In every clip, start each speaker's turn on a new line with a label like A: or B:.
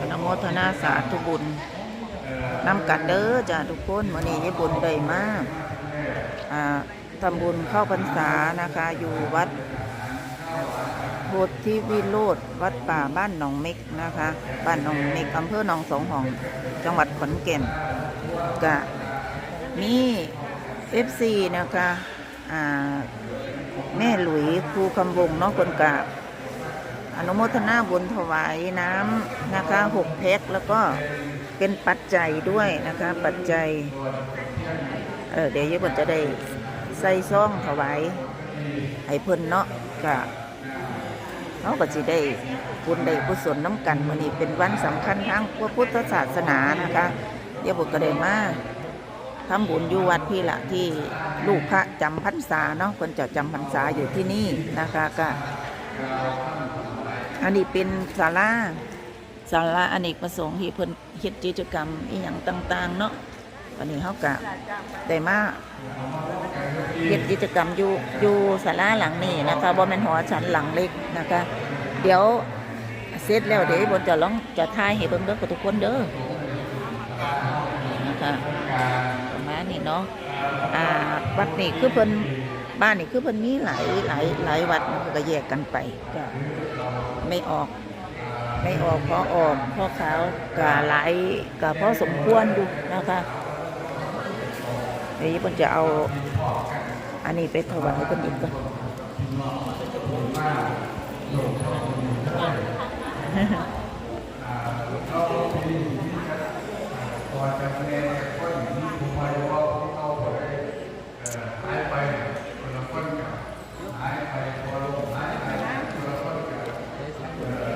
A: อนโมทนาสาธุบุญนำกันเด้อจ้ะทุกคนมื้อนี้ยายบุญได้มาอ่าทำบุญเข้าพรรษานะคะ อยู่วัดโพธิวิโรธวัดป่าบ้านหนองเม็กนะคะ บ้านหนองเม็กอำเภอหนองสองหอง จังหวัดขอนแก่นกะมีเอฟซีนะคะแม่หลุยครูคำวงเนาะคนกะ อนุโมทนาบุญถวายน้ำนะคะหกแพ็คแล้วก็เป็นปัจจัยด้วยนะคะ ปัจจัย เออเดี๋ยวยายบุญจะได้ใส่ซ่องถวายให้เพิ่นเนาะกะเขาก็สิได้บุญได้กุศลน้ำกันวันนี้เป็นวันสำคัญทางพระพุทธศาสนานะคะเยบุตรก็ได้มาทำบุญอยู่วัดพี่ละที่ลูกพระจำพรรษาเนาะคนจะจำพรรษาอยู่ที่นี่นะคะก็ อันนี้เป็นศาลาศาลาอเนกประสงค์ที่เพิ่นเฮ็ดกิจกรรมอีหยังต่าง ๆ เนาะวันนี้เขาก็ได้มาเฮ็ดกิจกรรมอยู่อยู่ศาลาหลังนี้นะคะบ่แม่นหอฉันหลังเล็กนะคะ เดี๋ยวเสร็จแล้วเดี๋ยวบนจะลองจะทายให้เบิ่งเด้อกับทุกคนเด้อนะคะประมาณนี้เนาะอ่าวัดนี่คือเพิ่น บ้านนี่คือเพิ่นมีหลายหลายหลายวัดมันก็แยกกันไปก็ไม่ออกไม่ออกเพราะออกเพราะขาวก็หลายก็พอสมควรอยู่นะคะเดี๋ยวเพิ่นจะเอาอันนี้ไปถวายคนอีกก่อน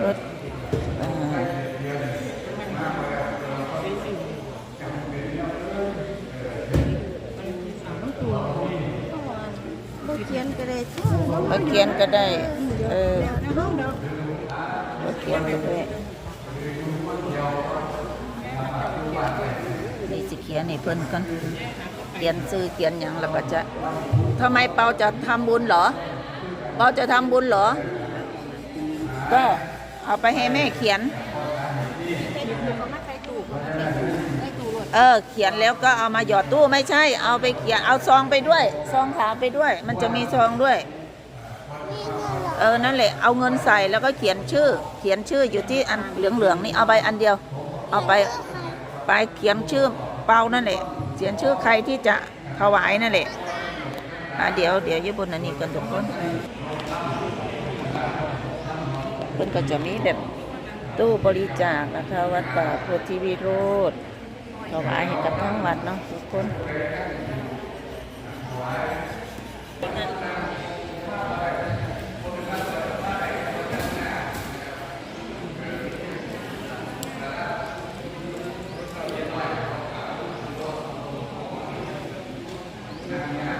A: รถเอ่อ
B: บ่เขียนก็ได้ทั่ว
A: มาเขียนก็ได้ เออมาเขียนก็ได้นี่สิเขียนให้เพิ่นก่อนเขียนซื้อเขียนหยังแล้วก็จะทำไมเปาจะทำบุญเหรอ เปาจะทำบุญเหรอ ก็เอาไปให้แม่เขียน
B: เขามาใส่ตู้ใส่ตู้รถ
A: เออ เขียนแล้วก็เอามาหยอดตู้ไม่ใช่ เอาไปเขียนเอาซองไปด้วยซองขาวไปด้วย มันจะมีซองด้วย เออนั่นแหละเอาเงินใส่แล้วก็เขียนชื่อ เขียนชื่ออยู่ที่อันเหลืองๆนี่เอาไปอันเดียว เอาไปไปเขียนชื่อเปานั่นแหละเขียนชื่อใครที่จะถวายนั่นแหละอะเดี๋ยวเดี๋ยวญี่ปุ่นอันนี้กันทุกคนเพิ่อนก็จะมีแบบตู้บริจาคนะคะ วัดป่าโพธิวิโรธ ถวายให้กับทั้งวัดเนาะทุกคนเ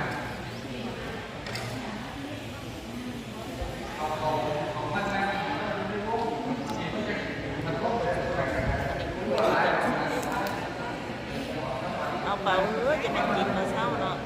A: bầu hứa cho nên chìm mà sao đó